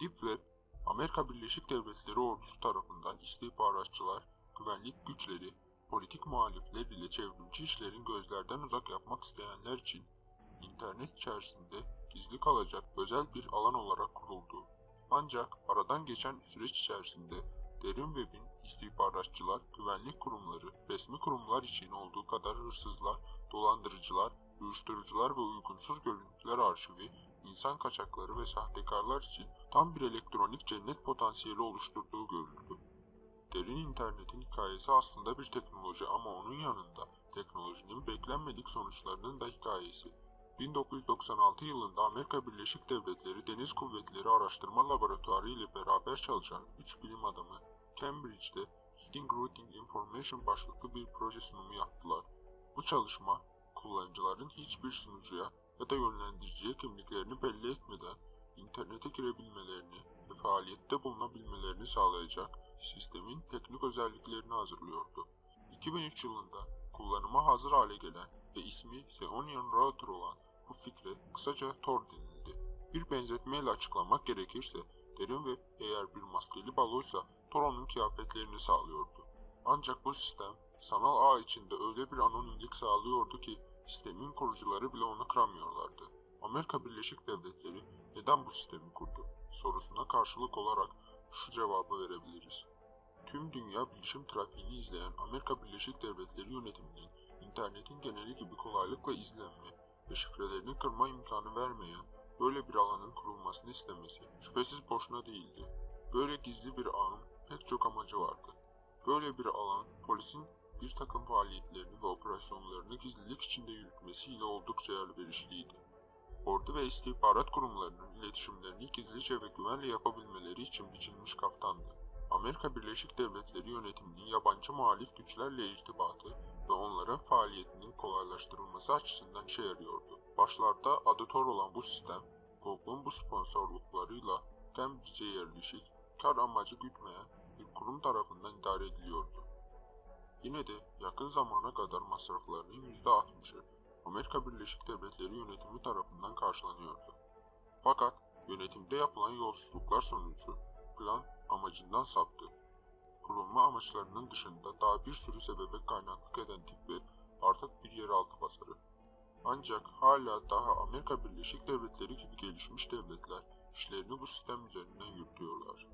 Deep Web, Amerika Birleşik Devletleri ordusu tarafından istihbaratçılar, güvenlik güçleri, politik muhalifler ile çevrimçi işlerin gözlerden uzak yapmak isteyenler için internet içerisinde gizli kalacak özel bir alan olarak kuruldu. Ancak aradan geçen süreç içerisinde Derin Web'in istihbaratçılar, güvenlik kurumları, resmi kurumlar için olduğu kadar hırsızlar, dolandırıcılar, uyuşturucular ve uygunsuz görüntüler arşivi, insan kaçakları ve sahtekarlar için tam bir elektronik cennet potansiyeli oluşturduğu görüldü. Derin internetin hikayesi aslında bir teknoloji ama onun yanında teknolojinin beklenmedik sonuçlarının da hikayesi. 1996 yılında Amerika Birleşik Devletleri Deniz Kuvvetleri Araştırma Laboratuvarı ile beraber çalışan 3 bilim adamı Cambridge'de Hidden Routing Information başlıklı bir proje sunumu yaptılar. Bu çalışma, kullanıcıların hiçbir sunucuya ya da yönlendiriciye kimliklerini belli etmeden internete girebilmelerini ve faaliyette bulunabilmelerini sağlayacak sistemin teknik özelliklerini hazırlıyordu. 2003 yılında kullanıma hazır hale gelen ve ismi Xeonian Router olan bu fikre kısaca Tor denildi. Bir benzetmeyle açıklamak gerekirse derin ve eğer bir maskeli baloysa Tor onun kıyafetlerini sağlıyordu. Ancak bu sistem sanal ağ içinde öyle bir anonimlik sağlıyordu ki sistemin kurucuları bile onu kıramıyorlardı. Amerika Birleşik Devletleri neden bu sistemi kurdu sorusuna karşılık olarak şu cevabı verebiliriz. Tüm dünya bilişim trafiğini izleyen Amerika Birleşik Devletleri yönetiminin internetin geneli gibi kolaylıkla izlenme ve şifrelerini kırma imkanı vermeyen böyle bir alanın kurulmasını istemesi şüphesiz boşuna değildi. Böyle gizli bir ağın pek çok amacı vardı. Böyle bir alan polisin bir takım faaliyetlerini ve operasyonlarını gizlilik içinde yürütmesiyle oldukça elverişliydi. Ordu ve istihbarat kurumlarının iletişimlerini gizlice ve güvenle yapabilmeleri için biçilmiş kaftandı. Amerika Birleşik Devletleri yönetiminin yabancı muhalif güçlerle irtibatı ve onların faaliyetinin kolaylaştırılması açısından işe yarıyordu. Başlarda adı Tor olan bu sistem, Google'un bu sponsorluklarıyla Cambridge'e yerleşik, kar amacı gütmeyen bir kurum tarafından idare ediliyordu. Yine de yakın zamana kadar masraflarının %60'ı Amerika Birleşik Devletleri yönetimi tarafından karşılanıyordu. Fakat yönetimde yapılan yolsuzluklar sonucu plan amacından saptı. Kurulma amaçlarının dışında daha bir sürü sebebe kaynaklık eden tip web artık bir yeraltı pazarı. Ancak hala daha Amerika Birleşik Devletleri gibi gelişmiş devletler işlerini bu sistem üzerinden yürütüyorlar.